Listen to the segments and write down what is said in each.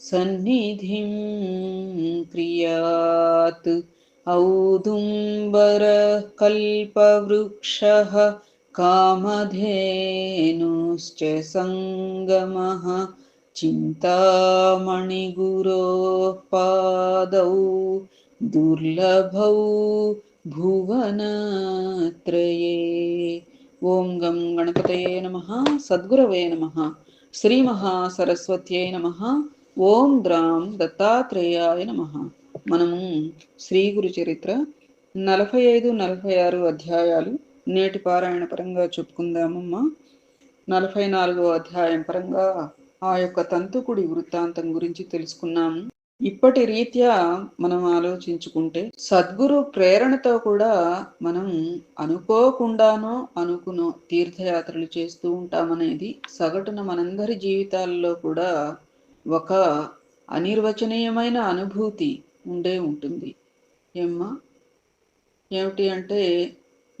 सन्निधिं क्रियात्। औदुम्बरकल्पवृक्षः कामधेनुश्च सङ्गमः। चिन्तामणिगुरोपादौ दुर्लभौ भुवनत्रये। ॐ गं गणपतये नमः सद्गुरवे नमः श्रीमहासरस्वत्यै नमः। ఓం రామ్ దత్తాత్రేయాయ నమ. మనము శ్రీ గురు చరిత్ర నలభై ఐదు నలభై ఆరు అధ్యాయాలు నేటి పారాయణ పరంగా చెప్పుకుందామమ్మా. నలభై నాలుగో అధ్యాయం పరంగా ఆ యొక్క తంతుకుడి వృత్తాంతం గురించి తెలుసుకున్నాము ఇప్పటి రీత్యా మనం ఆలోచించుకుంటే సద్గురు ప్రేరణతో కూడా మనం అనుకోకుండానో అనుకునో తీర్థయాత్రలు చేస్తూ ఉంటామనేది సగటున మనందరి జీవితాల్లో కూడా ఒక అనిర్వచనీయమైన అనుభూతి ఉండే ఉంటుంది. ఏమ్మా? ఏమిటి అంటే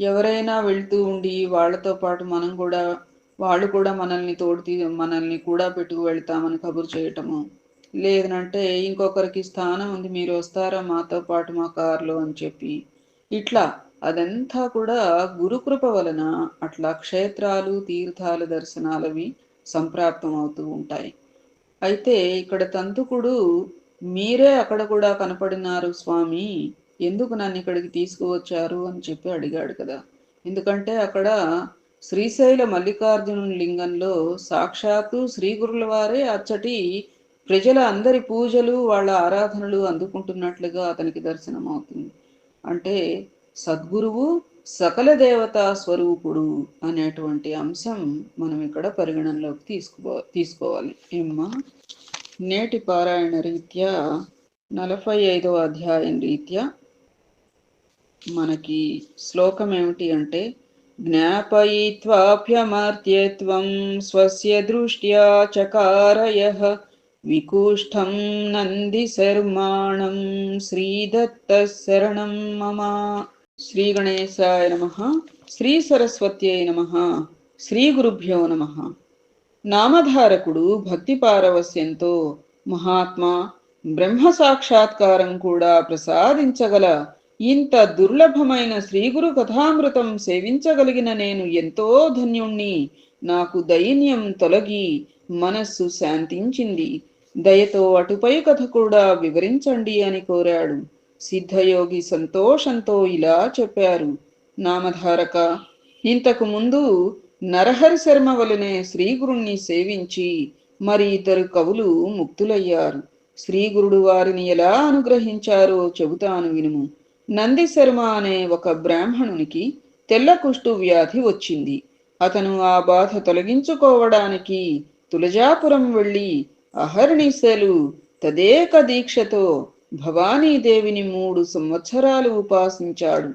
ఎవరైనా వెళ్తూ ఉండి వాళ్ళతో పాటు మనం కూడా వాళ్ళు కూడా మనల్ని తోడు మనల్ని కూడా పెట్టుకు వెళ్తామని కబురు చేయటము. లేదనంటే ఇంకొకరికి స్థానం ఉంది మీరు వస్తారా మాతో పాటు మా కారులో అని చెప్పి. ఇట్లా అదంతా కూడా గురుకృప వలన అట్లా క్షేత్రాలు తీర్థాలు దర్శనాలవి సంప్రాప్తం అవుతూ ఉంటాయి. అయితే ఇక్కడ తంతుకుడు మీరే అక్కడ కూడా కనపడినారు స్వామి. ఎందుకు నన్ను ఇక్కడికి తీసుకువచ్చారు? అని చెప్పి అడిగాడు కదా. ఎందుకంటే అక్కడ శ్రీశైల మల్లికార్జును లింగంలో సాక్షాత్తు శ్రీ గురుల వారే అచ్చటి ప్రజల అందరి పూజలు వాళ్ళ ఆరాధనలు అందుకుంటున్నట్లుగా అతనికి దర్శనం అవుతుంది అంటే సద్గురువు సకల దేవతా స్వరూపుడు అనేటువంటి అంశం మనం ఇక్కడ పరిగణనలోకి తీసుకో తీసుకోవాలి. ఏమ్మా? నేటి పారాయణ రీత్యా నలభై ఐదవ అధ్యాయం రీత్యా మనకి శ్లోకం ఏమిటి అంటే జ్ఞాపయిత్వాప్యమర్త్యత్వం స్వస్య దృష్ట్యా చకారయ వికూష్టం నంది శర్మాణం శ్రీదత్త శరణం మమ శ్రీ గణేశాయ నమ శ్రీ సరస్వత్యై నమ శ్రీ గురుభ్యో నమ. నామధారకుడు భక్తి పారవస్యంతో మహాత్మా బ్రహ్మ సాక్షాత్కారం కూడా ప్రసాదించగల ఇంత దుర్లభమైన శ్రీగురు కథామృతం సేవించగలిగిన నేను ఎంతో ధన్యుణ్ణి. నాకు దైన్యం తొలగి మనస్సు శాంతించింది. దయతో అటుపై కథ కూడా వివరించండి అని కోరాడు. సిద్ధయోగి సంతోషంతో ఇలా చెప్పారు. నామధారక ఇంతకు ముందు నరహరి శర్మ వలనే శ్రీగురుణ్ణి సేవించి మరి ఇద్దరు కవులు ముక్తులయ్యారు. శ్రీగురుడు వారిని ఎలా అనుగ్రహించారో చెబుతాను వినుము. నంది శర్మ అనే ఒక బ్రాహ్మణునికి తెల్ల కుష్టు వ్యాధి వచ్చింది. అతను ఆ బాధ తొలగించుకోవడానికి తులజాపురం వెళ్ళి అహర్నిశలు తదేక దీక్షతో భవానీదేవిని మూడు సంవత్సరాలు ఉపాసించాడు.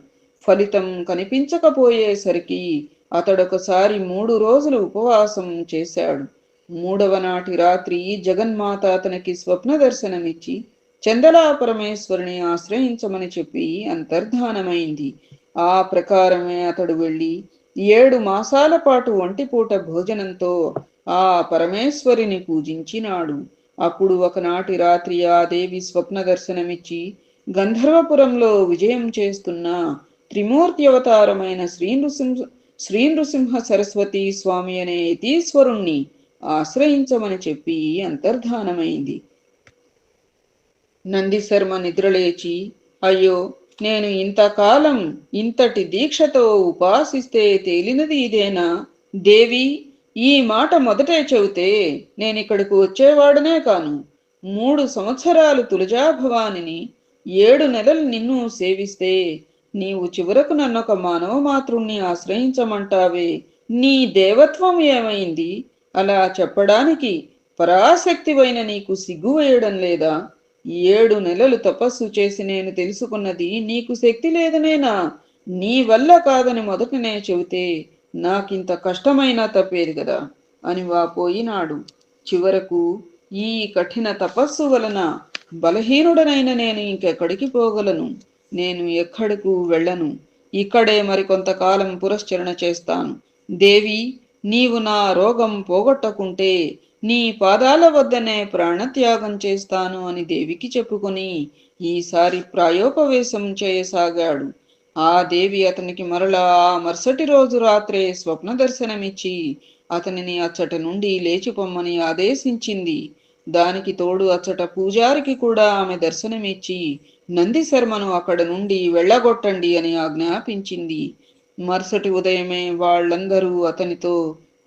ఫలితం కనిపించకపోయేసరికి అతడొకసారి మూడు రోజులు ఉపవాసం చేశాడు. మూడవ నాటి రాత్రి జగన్మాత అతనికి స్వప్న దర్శనమిచ్చి చందలా పరమేశ్వరుని ఆశ్రయించమని చెప్పి అంతర్ధానమైంది. ఆ ప్రకారమే అతడు వెళ్ళి ఏడు మాసాల పాటు ఒంటిపూట భోజనంతో ఆ పరమేశ్వరిని పూజించినాడు. అప్పుడు ఒకనాటి రాత్రి ఆ దేవి స్వప్న దర్శనమిచ్చి గంధర్వపురంలో విజయం చేస్తున్న త్రిమూర్తి అవతారమైన శ్రీ నృసింహ శ్రీ నృసింహ సరస్వతి స్వామి అనే యతీశ్వరుణ్ణి ఆశ్రయించమని చెప్పి అంతర్ధానమైంది. నందిశర్మ నిద్రలేచి అయ్యో నేను ఇంతకాలం ఇంతటి దీక్షతో ఉపాసిస్తే తేలినది ఇదేనా? దేవి ఈ మాట మొదటే చెబితే నేనిక్కడికి వచ్చేవాడనే కాను. మూడు సంవత్సరాలు తులజాభవానిని ఏడు నెలలు నిన్ను సేవిస్తే నీవు చివరకు నన్నొక మానవ మాతృణ్ణి ఆశ్రయించమంటావే. నీ దేవత్వం ఏమైంది? అలా చెప్పడానికి పరాశక్తివైన నీకు సిగ్గు వేయడం లేదా? ఏడు నెలలు తపస్సు చేసి నేను తెలుసుకున్నది నీకు శక్తి లేదనేనా? నీ వల్ల కాదని మొదటనే చెబితే నాకింత కష్టమైనా తప్పేది కదా అని వాపోయినాడు చివరకు ఈ కఠిన తపస్సు వలన బలహీనుడనైన నేను ఇంకెక్కడికి పోగలను? నేను ఎక్కడకు వెళ్ళను? ఇక్కడే మరికొంతకాలం పురశ్చరణ చేస్తాను. దేవి నీవు నా రోగం పోగొట్టకుంటే నీ పాదాల వద్దనే ప్రాణత్యాగం చేస్తాను అని దేవికి చెప్పుకొని ఈసారి ప్రాయోపవేశం చేయసాగాడు. ఆ దేవి అతనికి మరలా మరుసటి రోజు రాత్రే స్వప్న దర్శనమిచ్చి అతనిని అచ్చట నుండి లేచిపోమ్మని ఆదేశించింది. దానికి తోడు అచ్చట పూజారికి కూడా ఆమె దర్శనమిచ్చి నంది శర్మను అక్కడ నుండి వెళ్ళగొట్టండి అని ఆజ్ఞాపించింది. మరుసటి ఉదయమే వాళ్ళందరూ అతనితో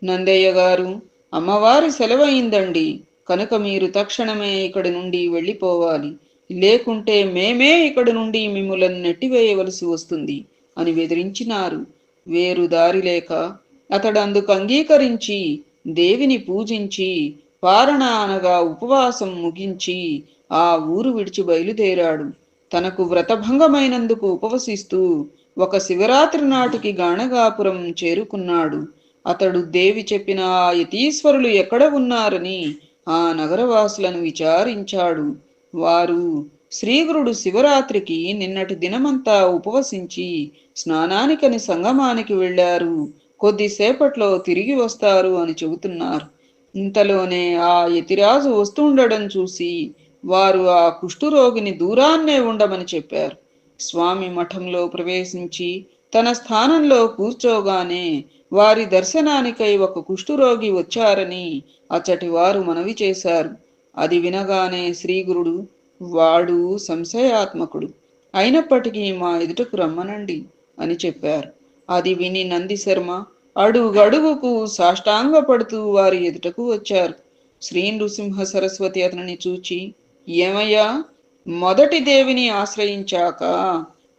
నందయ్య గారు అమ్మవారి సెలవయిందండి కనుక మీరు తక్షణమే ఇక్కడి నుండి వెళ్ళిపోవాలి. లేకుంటే మేమే ఇక్కడి నుండి మిమ్ములను నెట్టివేయవలసి వస్తుంది అని బెదిరించినారు. వేరు దారి లేక అతడు అందుకు అంగీకరించి దేవిని పూజించి పారణ అనగా ఉపవాసం ముగించి ఆ ఊరు విడిచి బయలుదేరాడు. తనకు వ్రతభంగమైనందుకు ఉపవసిస్తూ ఒక శివరాత్రి నాటికి గాణగాపురం చేరుకున్నాడు. అతడు దేవి చెప్పిన ఆ యతీశ్వరులు ఎక్కడ ఉన్నారని ఆ నగరవాసులను విచారించాడు. వారు శ్రీగురుడు శివరాత్రికి నిన్నటి దినమంతా ఉపవసించి స్నానానికని సంగమానికి వెళ్ళారు. కొద్దిసేపట్లో తిరిగి వస్తారు అని చెబుతున్నారు. ఇంతలోనే ఆ యతిరాజు వస్తుండడం చూసి వారు ఆ కుష్ఠురోగిని దూరాన్నే ఉండమని చెప్పారు. స్వామి మఠంలో ప్రవేశించి తన స్థానంలో కూర్చోగానే వారి దర్శనానికై ఒక కుష్ఠురోగి వచ్చారని అచ్చటి వారు మనవి చేశారు. అది వినగానే శ్రీగురుడు వాడు సంశయాత్మకుడు. అయినప్పటికీ మా ఎదుటకు రమ్మనండి అని చెప్పారు. అది విని నంది శర్మ అడుగడుగుకు సాష్టాంగపడుతూ వారి ఎదుటకు వచ్చారు. శ్రీ నృసింహ సరస్వతి అతనిని చూచి ఏమయ్యా మొదటి దేవిని ఆశ్రయించాక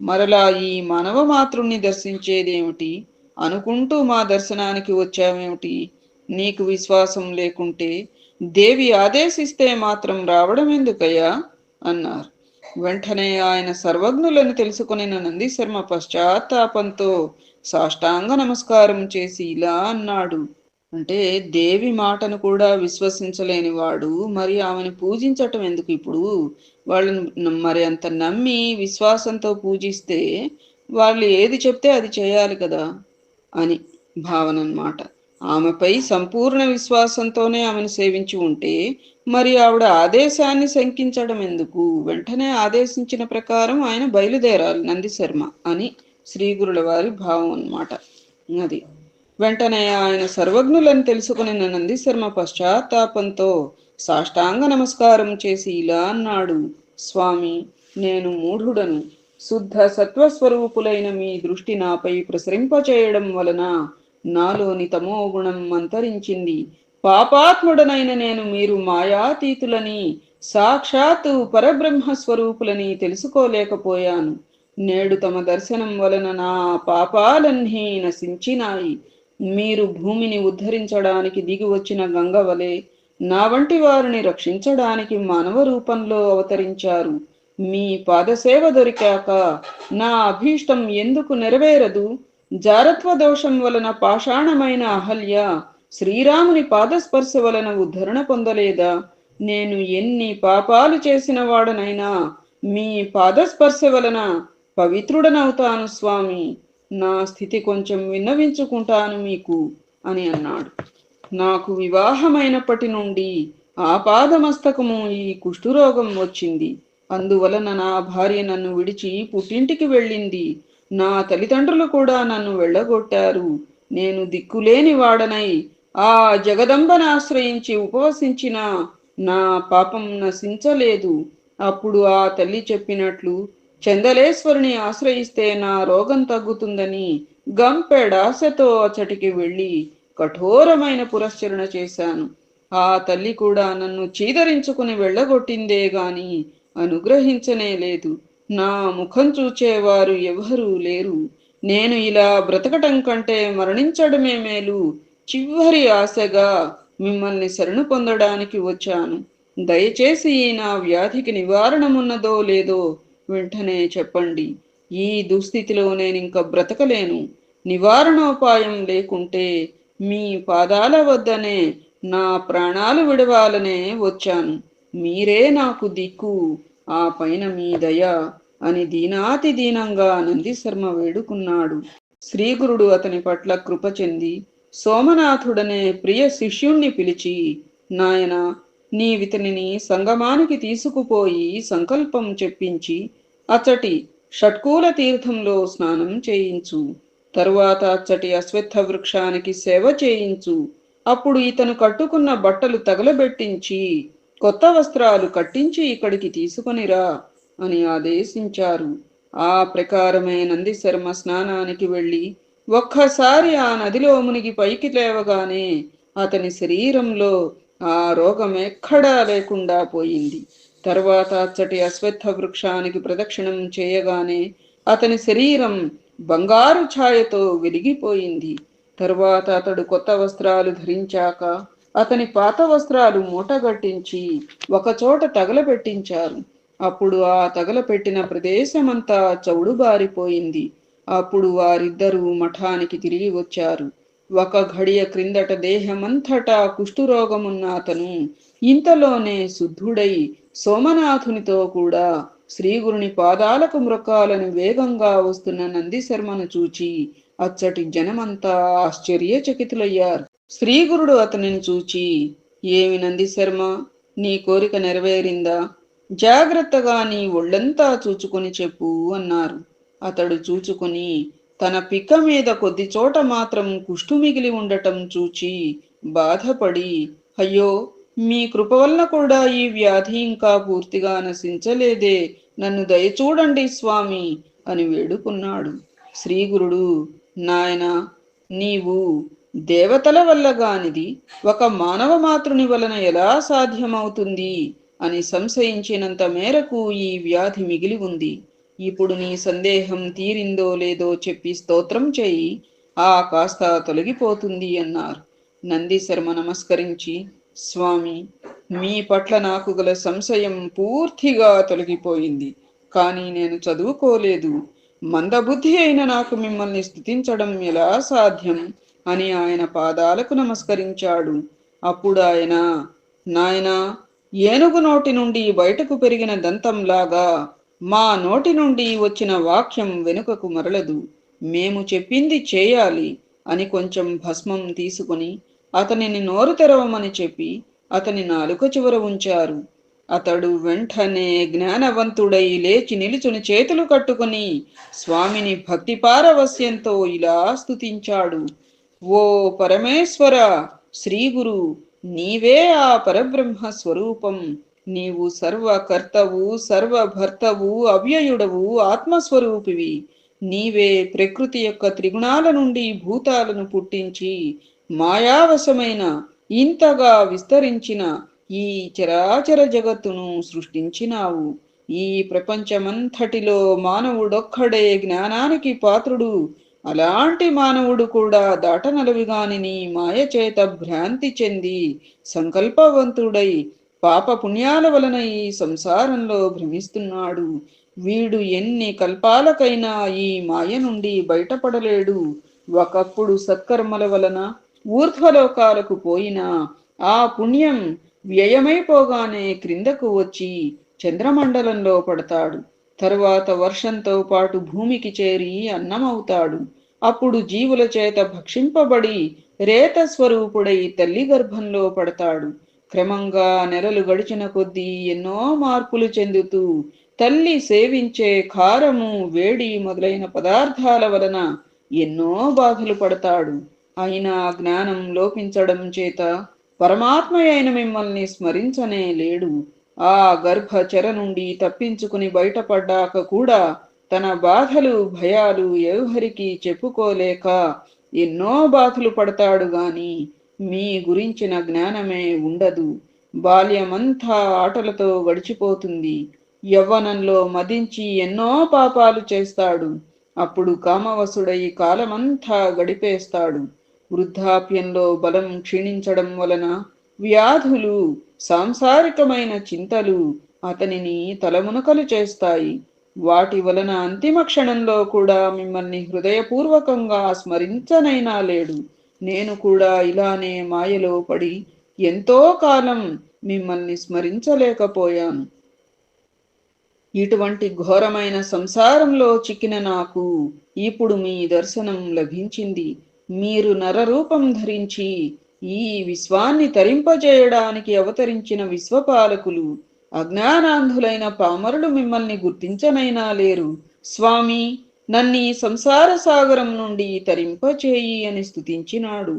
మరలా ఈ మానవ మాతృణ్ణి దర్శించేదేమిటి? అనుకుంటూ మా దర్శనానికి వచ్చావేమిటి? నీకు విశ్వాసం లేకుంటే దేవి ఆదేశిస్తే మాత్రం రావడం ఎందుకయ్యా? అన్నారు. వెంటనే ఆయన సర్వజ్ఞులను తెలుసుకుని నందీశర్మ పశ్చాత్తాపంతో సాష్టాంగ నమస్కారం చేసి ఇలా అన్నాడు. అంటే దేవి మాటను కూడా విశ్వసించలేని వాడు మరి ఆమెను పూజించటం ఎందుకు ఇప్పుడు? వాళ్ళని మరి అంత నమ్మి విశ్వాసంతో పూజిస్తే వాళ్ళు ఏది చెప్తే అది చేయాలి కదా? అని భావన అన్నమాట ఆమెపై సంపూర్ణ విశ్వాసంతోనే ఆమెను సేవించి ఉంటే మరి ఆవిడ ఆదేశాన్ని శంకించడం ఎందుకు? వెంటనే ఆదేశించిన ప్రకారం ఆయన బయలుదేరాలి నంది శర్మ అని శ్రీ గురుల వారి భావం అన్నమాట. అది. వెంటనే ఆయన సర్వజ్ఞులను తెలుసుకుని నంది శర్మ పశ్చాత్తాపంతో సాష్టాంగ నమస్కారం చేసి ఇలా అన్నాడు. స్వామి నేను మూఢుడను. శుద్ధ సత్వస్వరూపులైన మీ దృష్టి నాపై ప్రసరింపచేయడం వలన నాలోని తమో గుణం అంతరించింది. పాపాత్ముడనైన నేను మీరు మాయాతీతులని సాక్షాత్తు పరబ్రహ్మ స్వరూపులని తెలుసుకోలేకపోయాను. నేడు తమ దర్శనం వలన నా పాపాలన్నీ నశించినాయి. మీరు భూమిని ఉద్ధరించడానికి దిగి వచ్చిన గంగ వలె నా వంటి వారిని రక్షించడానికి మానవ రూపంలో అవతరించారు. మీ పాదసేవ దొరికాక నా అభీష్టం ఎందుకు నెరవేరదు? జారత్వ దోషం వలన పాషాణమైన అహల్య శ్రీరాముని పాదస్పర్శ వలన ఉద్ధరణ పొందలేదా? నేను ఎన్ని పాపాలు చేసిన వాడనైనా మీ పాదస్పర్శ వలన పవిత్రుడనవుతాను స్వామి. నా స్థితి కొంచెం విన్నవించుకుంటాను మీకు అని అన్నాడు. నాకు వివాహమైనప్పటి నుండి ఆపాదమస్తకము ఈ కుష్ఠురోగం వచ్చింది. అందువలన నా భార్య నన్ను విడిచి పుట్టింటికి వెళ్ళింది. నా తల్లిదండ్రులు కూడా నన్ను వెళ్ళగొట్టారు. నేను దిక్కులేని వాడనై ఆ జగదంబను ఆశ్రయించి ఉపవసించిన నా పాపం నశించలేదు. అప్పుడు ఆ తల్లి చెప్పినట్లు చందలేశ్వరుని ఆశ్రయిస్తే నా రోగం తగ్గుతుందని గంపెడాశతో అచ్చటికి వెళ్ళి కఠోరమైన పురస్చరణ చేశాను. ఆ తల్లి కూడా నన్ను చీదరించుకుని వెళ్ళగొట్టిందే గాని అనుగ్రహించనే లేదు. నా ముఖం చూచేవారు ఎవరూ లేరు. నేను ఇలా బ్రతకటం కంటే మరణించడమే మేలు. చివరి ఆశగా మిమ్మల్ని శరణు పొందడానికి వచ్చాను. దయచేసి ఈ నా వ్యాధికి నివారణమున్నదో లేదో వెంటనే చెప్పండి. ఈ దుస్థితిలో నేను ఇంకా బ్రతకలేను. నివారణోపాయం లేకుంటే మీ పాదాల వద్దనే నా ప్రాణాలు విడవాలనే వచ్చాను. మీరే నాకు దిక్కు. ఆ పైన మీ దయ అని దీనాతి దీనంగా నందిశర్మ వేడుకున్నాడు. శ్రీగురుడు అతని పట్ల కృప చెంది సోమనాథుడనే ప్రియ శిష్యుణ్ణి పిలిచి నాయన నీవితనిని సంగమానికి తీసుకుపోయి సంకల్పం చెప్పించి అచ్చటి షట్కూల తీర్థంలో స్నానం చేయించు. తరువాత అచ్చటి అశ్వత్థ వృక్షానికి సేవ చేయించు. అప్పుడు ఇతను కట్టుకున్న బట్టలు తగలబెట్టించి కొత్త వస్త్రాలు కట్టించి ఇక్కడికి తీసుకొనిరా అని ఆదేశించారు. ఆ ప్రకారమే నందిశర్మ స్నానానికి వెళ్ళి ఒక్కసారి ఆ నదిలో మునిగి పైకి లేవగానే అతని శరీరంలో ఆ రోగం ఎక్కడా లేకుండా పోయింది. తర్వాత అచ్చటి అశ్వత్థ వృక్షానికి ప్రదక్షిణం చేయగానే అతని శరీరం బంగారు ఛాయతో వెలిగిపోయింది. తరువాత అతడు కొత్త వస్త్రాలు ధరించాక అతని పాత వస్త్రాలు మూటగట్టించి ఒకచోట తగలపెట్టించారు అప్పుడు ఆ తగలపెట్టిన ప్రదేశమంతా చౌడుబారిపోయింది. అప్పుడు వారిద్దరూ మఠానికి తిరిగి వచ్చారు. ఒక ఘడియ క్రిందట దేహమంతటా కుష్ఠురోగమున్న అతను ఇంతలోనే శుద్ధుడై సోమనాథునితో కూడా శ్రీగురుని పాదాలకు మృకాలను వేగంగా వస్తున్న నందిశర్మను చూచి అచ్చటి జనమంతా ఆశ్చర్యచకితులయ్యారు. శ్రీగురుడు అతనిని చూచి ఏమి నందిశర్మ? నీ కోరిక నెరవేరిందా? జాగ్రత్తగా నీ ఒళ్ళంతా చూచుకొని చెప్పు అన్నారు. అతడు చూచుకుని తన పిక్క మీద కొద్ది చోట మాత్రం కుష్టు మిగిలి ఉండటం చూచి బాధపడి అయ్యో మీ కృప వలన కూడా ఈ వ్యాధి ఇంకా పూర్తిగా నశించలేదే. నన్ను దయచూడండి స్వామి అని వేడుకున్నాడు. శ్రీగురుడు నాయన నీవు దేవతల వల్ల గానిది ఒక మానవ మాతృని వలన ఎలా సాధ్యమవుతుంది అని సంశయించినంత మేరకు ఈ వ్యాధి మిగిలి ఉంది. ఇప్పుడు నీ సందేహం తీరిందో లేదో చెప్పి స్తోత్రం చేయి. ఆ కాస్త తొలగిపోతుంది అన్నారు. నందీశర్మ నమస్కరించి స్వామి మీ పట్ల నాకు గల సంశయం పూర్తిగా తొలగిపోయింది. కానీ నేను చదువుకోలేదు. మందబుద్ధి అయిన నాకు మిమ్మల్ని స్థుతించడం ఎలా సాధ్యం? అని ఆయన పాదాలకు నమస్కరించాడు. అప్పుడు ఆయన నాయనా ఏనుగు నోటి నుండి బయటకు పెరిగిన దంతంలాగా మా నోటి నుండి వచ్చిన వాక్యం వెనుకకు మరలదు. మేము చెప్పింది చేయాలి అని కొంచెం భస్మం తీసుకుని అతనిని నోరు తెరవమని చెప్పి అతని నాలుక చివర ఉంచారు. అతడు వెంటనే జ్ఞానవంతుడై లేచి నిలుచుని చేతులు కట్టుకుని స్వామిని భక్తి పారవస్యంతో ఇలా స్తుతించాడు. ఓ పరమేశ్వర శ్రీగురు నీవే ఆ పరబ్రహ్మ స్వరూపం. నీవు సర్వకర్తవు సర్వభర్తవు అవ్యయుడవు ఆత్మస్వరూపివి. నీవే ప్రకృతి యొక్క త్రిగుణాల నుండి భూతాలను పుట్టించి మాయావశమైన ఇంతగా విస్తరించిన ఈ చరాచర జగత్తును సృష్టించినావు. ఈ ప్రపంచమంతటిలో మానవుడొక్కడే జ్ఞానానికి పాత్రుడు. అలాంటి మానవుడు కూడా దాటనలవిగాని మాయ చేత భ్రాంతి చెంది సంకల్పవంతుడై పాప పుణ్యాల వలన ఈ సంసారంలో భ్రమిస్తున్నాడు. వీడు ఎన్ని కల్పాలకైనా ఈ మాయ నుండి బయటపడలేడు. ఒకప్పుడు సత్కర్మల వలన ఊర్ధ్వలోకాలకు పోయినా ఆ పుణ్యం వ్యయమైపోగానే క్రిందకు వచ్చి చంద్రమండలంలో పడతాడు. తరువాత వర్షంతో పాటు భూమికి చేరి అన్నమవుతాడు. అప్పుడు జీవుల చేత భక్షింపబడి రేత స్వరూపుడై తల్లి గర్భంలో పడతాడు. క్రమంగా నెలలు గడిచిన కొద్దీ ఎన్నో మార్పులు చెందుతూ తల్లి సేవించే కారము వేడి మొదలైన పదార్థాల వలన ఎన్నో బాధలు పడతాడు. అయినా జ్ఞానం లోపించడం చేత పరమాత్మ అయిన మిమ్మల్ని స్మరించనే లేడు. ఆ గర్భచర నుండి తప్పించుకుని బయటపడ్డాక కూడా తన బాధలు భయాలు ఎవరికి చెప్పుకోలేక ఎన్నో బాధలు పడతాడు గాని మీ గురించిన జ్ఞానమే ఉండదు. బాల్యమంతా ఆటలతో గడిచిపోతుంది. యవ్వనంలో మదించి ఎన్నో పాపాలు చేస్తాడు. అప్పుడు కామవసుడై కాలమంతా గడిపేస్తాడు. వృద్ధాప్యంలో బలం క్షీణించడం వలన వ్యాధులు సాంసారికమైన చింతలు అతనిని తలమునకలు చేస్తాయి. వాటి వలన అంతిమ క్షణంలో కూడా మిమ్మల్ని హృదయపూర్వకంగా స్మరించనైనా లేడు. నేను కూడా ఇలానే మాయలో పడి ఎంతో కాలం మిమ్మల్ని స్మరించలేకపోయాను. ఇటువంటి ఘోరమైన సంసారంలో చిక్కిన నాకు ఇప్పుడు మీ దర్శనం లభించింది. మీరు నరరూపం ధరించి ఈ విశ్వాన్ని తరింపజేయడానికి అవతరించిన విశ్వపాలకులు అజ్ఞానాంధులైన పామరులు మిమ్మల్ని గుర్తించనైనా లేరు. స్వామి నన్ని సంసార సాగరం నుండి తరింపచేయి అని స్థుతించినాడు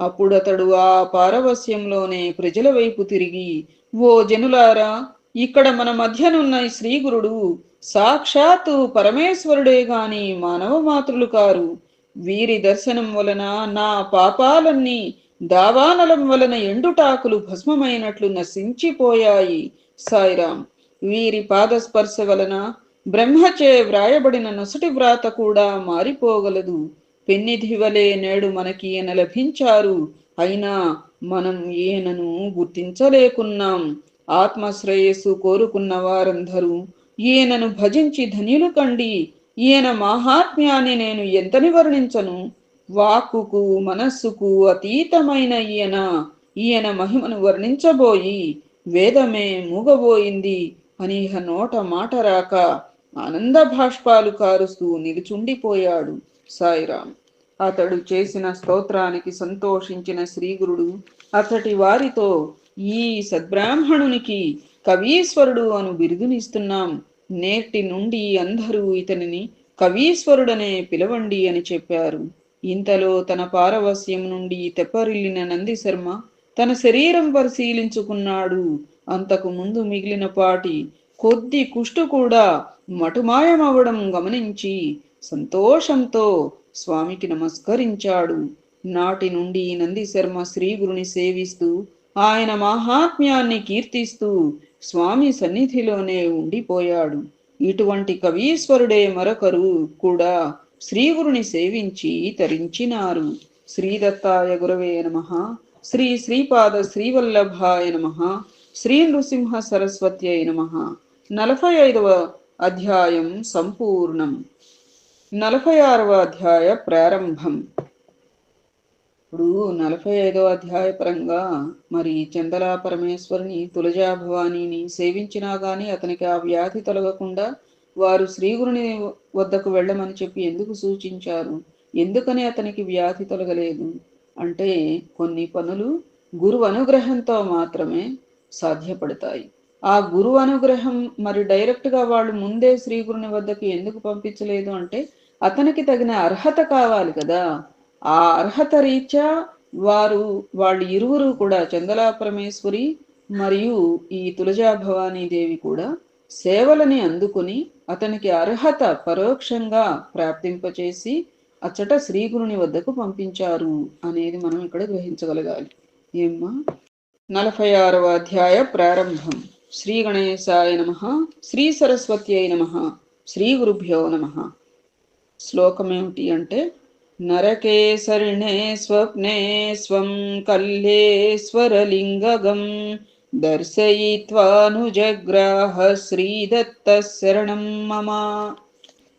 అప్పుడతడు ఆ పారవస్యంలోనే ప్రజల వైపు తిరిగి ఓ జనులారా ఇక్కడ మన మధ్యనున్న ఈ శ్రీగురుడు సాక్షాత్తు పరమేశ్వరుడే గాని మానవ మాతృలు కారు. వీరి దర్శనం వలన నా పాపాలన్నీ దావానలం వలన ఎండుటాకులు భస్మమైనట్లు నశించిపోయాయి సాయిరాం. వీరి పాదస్పర్శ వలన బ్రహ్మచే వ్రాయబడిన నొసటి వ్రాత కూడా మారిపోగలదు. పెన్నిధివలే నేడు మనకి ఈయన లభించారు. అయినా మనం ఈయనను గుర్తించలేకున్నాం. ఆత్మశ్రేయస్సు కోరుకున్న వారందరూ ఈయనను భజించి ధన్యులు కండి. ఈయన మాహాత్మ్యాన్ని నేను ఎంతని వర్ణించను వాక్కుకు మనస్సుకు అతీతమైన ఈయన ఈయన మహిమను వర్ణించబోయి వేదమే మూగబోయింది అని నోట మాట రాక ఆనంద భాష్పాలు కారుస్తూ నిలుచుండిపోయాడు సాయిరాం అతడు చేసిన స్తోత్రానికి సంతోషించిన శ్రీగురుడు అతటి వారితో ఈ సద్బ్రాహ్మణునికి కవీశ్వరుడు అను బిరుదునిస్తున్నాం. నేటి నుండి అందరూ ఇతనిని కవీశ్వరుడనే పిలవండి అని చెప్పారు. ఇంతలో తన పారవస్యం నుండి తెప్పరిల్లిన నంది శర్మ తన శరీరం పరిశీలించుకున్నాడు. అంతకు ముందు మిగిలిన పాటి కొద్ది కుష్టు కూడా మటుమాయమవడం గమనించి సంతోషంతో స్వామికి నమస్కరించాడు. నాటి నుండి నంది శర్మ శ్రీగురుని సేవిస్తూ ఆయన మహాత్మ్యాన్ని కీర్తిస్తూ స్వామి సన్నిధిలోనే ఉండిపోయాడు. ఇటువంటి కవీశ్వరుడే మరొకరు కూడా శ్రీగురుని సేవించి తరించినారు. శ్రీదత్తాయ గురవే నమ. శ్రీ శ్రీపాద శ్రీవల్లభాయ నమ. శ్రీ నృసింహ సరస్వత్యై నమ. నలభై ఐదవ అధ్యాయం సంపూర్ణం. నలభై ఆరవ అధ్యాయ ప్రారంభం. ఇప్పుడు నలభై ఐదవ అధ్యాయ పరంగా మరి చందలా పరమేశ్వరుని తులజా భవానీని సేవించినా గాని అతనికి ఆ వ్యాధి తొలగకుండా వారు శ్రీగురుని వద్దకు వెళ్ళమని చెప్పి ఎందుకు సూచించారు? ఎందుకని అతనికి వ్యాధి తొలగలేదు? అంటే కొన్ని పనులు గురువు అనుగ్రహంతో మాత్రమే సాధ్యపడతాయి. ఆ గురువు అనుగ్రహం మరి డైరెక్ట్గా వాళ్ళు ముందే శ్రీగురుని వద్దకు ఎందుకు పంపించలేదు అంటే అతనికి తగిన అర్హత కావాలి కదా. ఆ అర్హత రీత్యా వారు వాళ్ళు ఇరువురు కూడా చందలా పరమేశ్వరి మరియు ఈ తులజా భవానీ దేవి కూడా సేవలని అందుకుని అతనికి అర్హత పరోక్షంగా ప్రాప్తింపచేసి అచ్చట శ్రీగురుని వద్దకు పంపించారు అనేది మనం ఇక్కడ గ్రహించగలగాలి. ఏమ్మా? నలభై ఆరవ అధ్యాయ ప్రారంభం. శ్రీ గణేశాయ నమ. శ్రీ సరస్వత్యై నమ. శ్రీ గురుభ్యో నమ. శ్లోకం ఏమిటి అంటే నరకేసరిణే స్వప్నే స్వం కల్లేశ్వరలింగగం దర్శయిత్వానుజగ్రాహ శ్రీదత్త శరణం మమ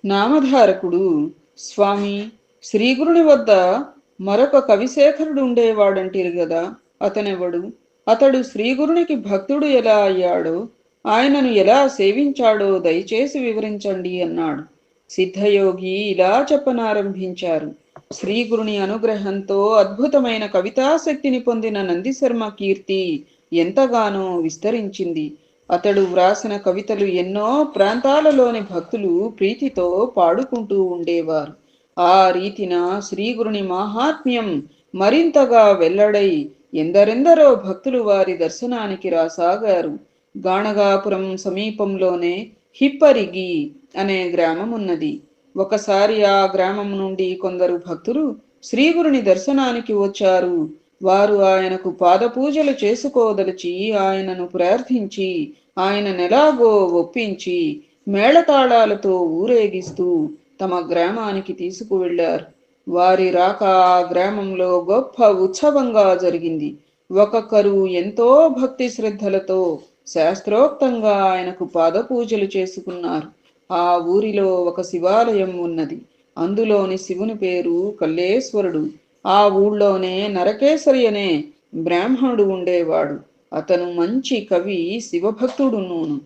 నామధారకుడు స్వామి శ్రీగురుని వద్ద మరొక కవిశేఖరుడు ఉండేవాడంటారు కదా అతనెవడు? అతడు శ్రీగురునికి భక్తుడు ఎలా అయ్యాడో ఆయనను ఎలా సేవించాడో దయచేసి వివరించండి అన్నాడు. సిద్ధయోగి ఇలా చెప్పనారంభించారు. శ్రీగురుని అనుగ్రహంతో అద్భుతమైన కవితాశక్తిని పొందిన నందిశర్మ కీర్తి ఎంతగానో విస్తరించింది. అతడు వ్రాసిన కవితలు ఎన్నో ప్రాంతాలలోని భక్తులు ప్రీతితో పాడుకుంటూ ఉండేవారు. ఆ రీతిన శ్రీగురుని మహాత్మ్యం మరింతగా వెల్లడై ఎందరెందరో భక్తులు వారి దర్శనానికి రాసాగారు. గాణగాపురం సమీపంలోనే హిప్పరిగి అనే గ్రామం ఉన్నది ఒకసారి ఆ గ్రామం నుండి కొందరు భక్తులు శ్రీగురుని దర్శనానికి వచ్చారు. వారు ఆయనకు పాదపూజలు చేసుకోదలిచి ఆయనను ప్రార్థించి ఆయననెలాగో ఒప్పించి మేళతాళాలతో ఊరేగిస్తూ తమ గ్రామానికి తీసుకువెళ్ళారు వారి రాక ఆ గ్రామంలో గొప్ప ఉత్సవంగా జరిగింది. ఒక్కొక్కరు ఎంతో భక్తి శ్రద్ధలతో శాస్త్రోక్తంగా ఆయనకు పాదపూజలు చేసుకున్నారు. ఆ ఊరిలో ఒక శివాలయం ఉన్నది. అందులోని శివుని పేరు కల్లేశ్వరుడు. ఆ ఊళ్ళోనే నరకేసరి అనే బ్రాహ్మణుడు ఉండేవాడు. అతను మంచి కవి శివభక్తుడును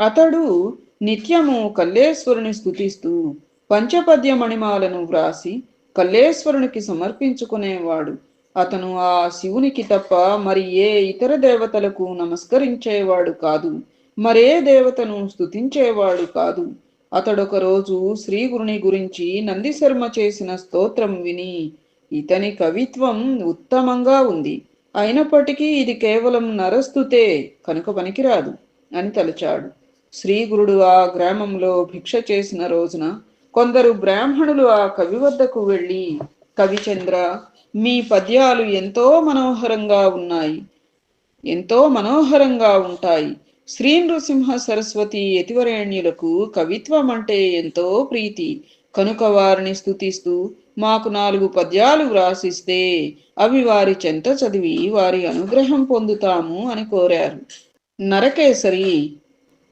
అతడు నిత్యము కల్లేశ్వరుని స్థుతిస్తూ పంచపద్య మణిమాలను వ్రాసి కల్లేశ్వరునికి సమర్పించుకునేవాడు. అతను ఆ శివునికి తప్ప మరి ఏ ఇతర దేవతలకు నమస్కరించేవాడు కాదు. మరే దేవతను స్థుతించేవాడు కాదు. అతడొక రోజు శ్రీగురుని గురించి నందిశర్మ చేసిన స్తోత్రం విని ఇతని కవిత్వం ఉత్తమంగా ఉంది. అయినప్పటికీ ఇది కేవలం నరస్తుతే కనుక పనికిరాదు అని తలచాడు. శ్రీగురుడు ఆ గ్రామంలో భిక్ష చేసిన రోజున కొందరు బ్రాహ్మణులు ఆ కవి వద్దకు వెళ్ళి కవిచంద్ర మీ పద్యాలు ఎంతో మనోహరంగా ఉన్నాయి. ఎంతో మనోహరంగా ఉంటాయి. శ్రీ నృసింహ సరస్వతి యతివరేణ్యులకు కవిత్వం అంటే ఎంతో ప్రీతి. కనుక వారిని స్తుతిస్తూ మాకు నాలుగు పద్యాలు వ్రాసిస్తే అవి వారి చెంత చదివి వారి అనుగ్రహం పొందుతాము అని కోరారు. నరకేసరి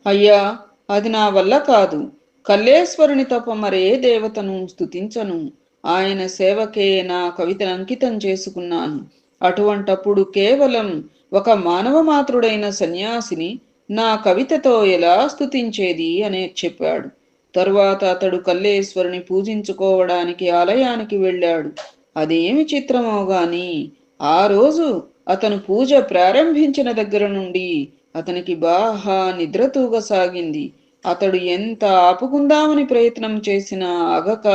అయ్యా అది నా వల్ల కాదు. కల్లేశ్వరుని తప్ప మరే దేవతను స్తుతించను. ఆయన సేవకే నా కవితను అంకితం చేసుకున్నాను. అటువంటప్పుడు కేవలం ఒక మానవ మాతృడైన సన్యాసిని నా కవితతో ఎలా స్తుతించేది? అనే చెప్పాడు. తరువాత అతడు కల్లేశ్వరుని పూజించుకోవడానికి ఆలయానికి వెళ్ళాడు. అదేమి చిత్రమో గాని ఆ రోజు అతను పూజ ప్రారంభించిన దగ్గర నుండి అతనికి బాగా నిద్ర తూగసాగింది. అతడు ఎంత ఆపుకుందామని ప్రయత్నం చేసినా ఆగక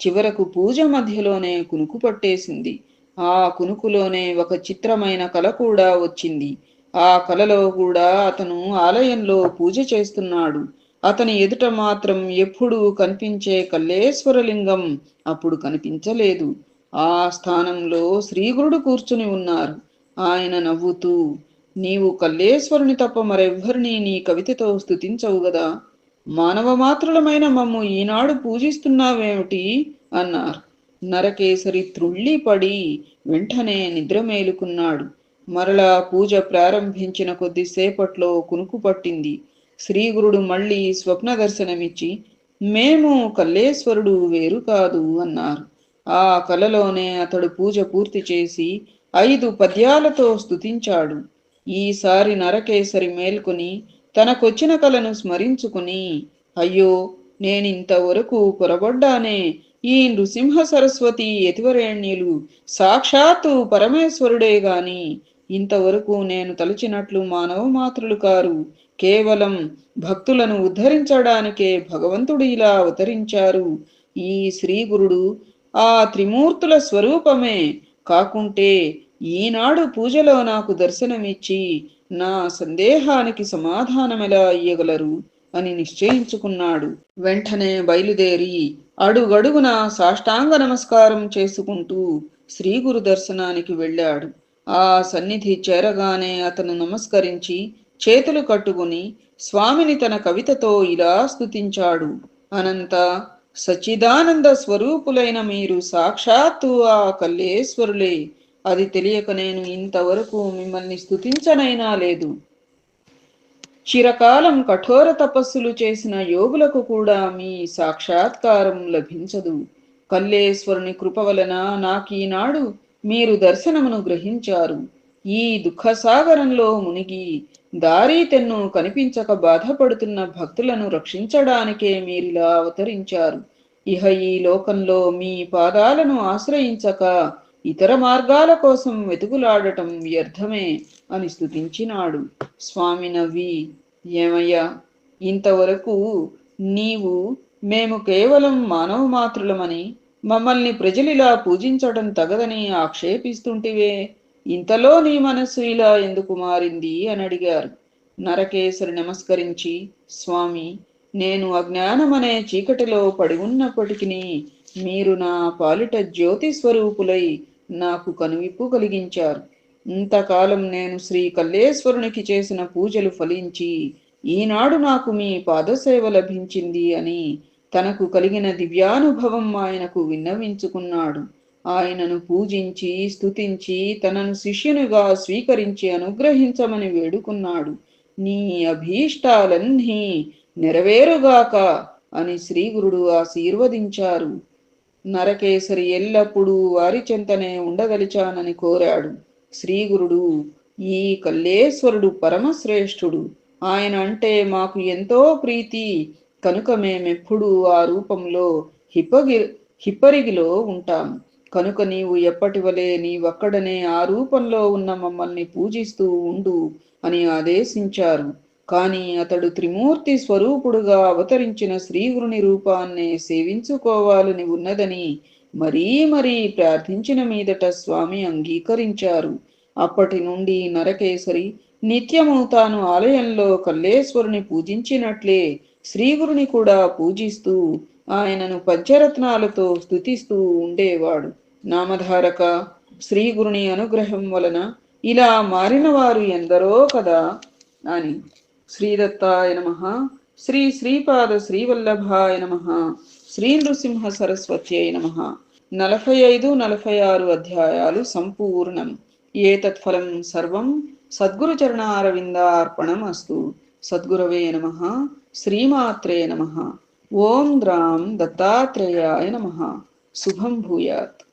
చివరకు పూజ మధ్యలోనే కునుకు పట్టేసింది. ఆ కునుకులోనే ఒక చిత్రమైన కల కూడా వచ్చింది. ఆ కలలో కూడా అతను ఆలయంలో పూజ చేస్తున్నాడు. అతని ఎదుట మాత్రం ఎప్పుడూ కనిపించే కల్లేశ్వరలింగం అప్పుడు కనిపించలేదు. ఆ స్థానంలో శ్రీగురుడు కూర్చుని ఉన్నారు. ఆయన నవ్వుతూ నీవు కల్లేశ్వరుని తప్ప మరెవ్వరిని నీ కవితతో స్తుతించవు గదా? మానవ మాత్రులమైన మమ్ము ఈనాడు పూజిస్తున్నావేమిటి అన్నారు. నరకేసరి త్రుళ్ళిపడి వెంటనే నిద్ర మేలుకున్నాడు. మరలా పూజ ప్రారంభించిన కొద్దిసేపట్లో కునుకు పట్టింది. శ్రీగురుడు మళ్ళీ స్వప్న దర్శనమిచ్చి మేము కల్లేశ్వరుడు వేరు కాదు అన్నారు. ఆ కలలోనే అతడు పూజ పూర్తి చేసి ఐదు పద్యాలతో స్తుతించాడు. ఈసారి నరకేసరి మేల్కొని తనకొచ్చిన కలను స్మరించుకుని అయ్యో నేనింతవరకు పొరబడ్డానే ఈ నృసింహ సరస్వతి యతివరేణ్యులు సాక్షాత్తు పరమేశ్వరుడే గాని ఇంతవరకు నేను తలచినట్లు మానవ మాతృలు కారు. కేవలం భక్తులను ఉద్ధరించడానికే భగవంతుడు ఇలా అవతరించారు. ఈ శ్రీగురుడు ఆ త్రిమూర్తుల స్వరూపమే కాకుంటే ఈనాడు పూజలో నాకు దర్శనమిచ్చి నా సందేహానికి సమాధానమెలా ఇయ్యగలరు అని నిశ్చయించుకున్నాడు. వెంటనే బయలుదేరి అడుగడుగున సాష్టాంగ నమస్కారం చేసుకుంటూ శ్రీగురు దర్శనానికి వెళ్ళాడు. ఆ సన్నిధి చేరగానే అతను నమస్కరించి చేతులు కట్టుకుని స్వామిని తన కవితతో ఇలా స్థుతించాడు అనంత సచిదానంద స్వరూపులైన మీరు సాక్షాత్తు ఆ కల్లేశ్వరులే. అది తెలియక నేను ఇంతవరకు మిమ్మల్ని స్థుతించనైనా లేదు. చిరకాలం కఠోర తపస్సులు చేసిన యోగులకు కూడా మీ సాక్షాత్కారం లభించదు. కల్లేశ్వరుని కృప వలన నాకీనాడు మీరు దర్శనమును గ్రహించారు. ఈ దుఃఖసాగరంలో మునిగి దారి తెన్ను కనిపించక బాధపడుతున్న భక్తులను రక్షించడానికే మీరిలా అవతరించారు. ఇహ ఈ లోకంలో మీ పాదాలను ఆశ్రయించక ఇతర మార్గాల కోసం వెతుకులాడటం వ్యర్థమే అని స్తుతించినాడు. స్వామి నవ్వి ఏమయ్యా ఇంతవరకు నీవు మేము కేవలం మానవ మాత్రులమని మమ్మల్ని ప్రజలిలా పూజించడం తగదని ఆక్షేపిస్తుంటివే. ఇంతలో నీ మనస్సు ఇలా ఎందుకు మారింది? అని అడిగారు. నరకేశరు నమస్కరించి స్వామి నేను అజ్ఞానమనే చీకటిలో పడి ఉన్నప్పటికీ మీరు నా పాలిట జ్యోతి స్వరూపులై నాకు కనువిప్పు కలిగించారు. ఇంతకాలం నేను శ్రీ కల్లేశ్వరునికి చేసిన పూజలు ఫలించి ఈనాడు నాకు మీ పాదసేవ లభించింది అని తనకు కలిగిన దివ్యానుభవం ఆయనకు విన్నవించుకున్నాడు. ఆయనను పూజించి స్తుతించి తనను శిష్యునిగా స్వీకరించి అనుగ్రహించమని వేడుకున్నాడు. నీ అభీష్టాలన్నీ నెరవేరుగాక అని శ్రీగురుడు ఆశీర్వదించారు. నరకేసరి ఎల్లప్పుడూ వారి చెంతనే ఉండదలిచానని కోరాడు. శ్రీగురుడు ఈ కల్లేశ్వరుడు పరమశ్రేష్ఠుడు. ఆయన అంటే మాకు ఎంతో ప్రీతి. కనుక మేమెప్పుడూ ఆ రూపంలో హిప్పగి హిప్పరిగిలో ఉంటాము కనుక నీవు ఎప్పటి వలె నీవక్కడనే ఆ రూపంలో ఉన్న మమ్మల్ని పూజిస్తూ ఉండు అని ఆదేశించారు. కానీ అతడు త్రిమూర్తి స్వరూపుడుగా అవతరించిన శ్రీగురుని రూపాన్నే సేవించుకోవాలని ఉన్నదని మరీ మరీ ప్రార్థించిన మీదట స్వామి అంగీకరించారు. అప్పటి నుండి నరకేసరి నిత్యము తాను ఆలయంలో కల్లేశ్వరుని పూజించినట్లే శ్రీగురుని కూడా పూజిస్తూ ఆయనను పంచరత్నాలతో స్తుతిస్తూ ఉండేవాడు. నామధారక శ్రీగురుని అనుగ్రహం వలన ఇలా మారిన వారు ఎందరో కదా అని. శ్రీదత్తాయ నమ. శ్రీ శ్రీపాద శ్రీవల్లభాయ నమ. శ్రీ నృసింహ సరస్వత్యై నమ. నలభై ఐదు నలభై ఆరు అధ్యాయాలు సంపూర్ణం. ఏతత్ఫలం సర్వం సద్గురు చరణారవిందార్పణం అస్తు. సద్గురవే నమ. శ్రీమాత్రే నమ. ఓం ద్రాం దత్తాత్రేయాయ నమ. శుభం భూయాత్.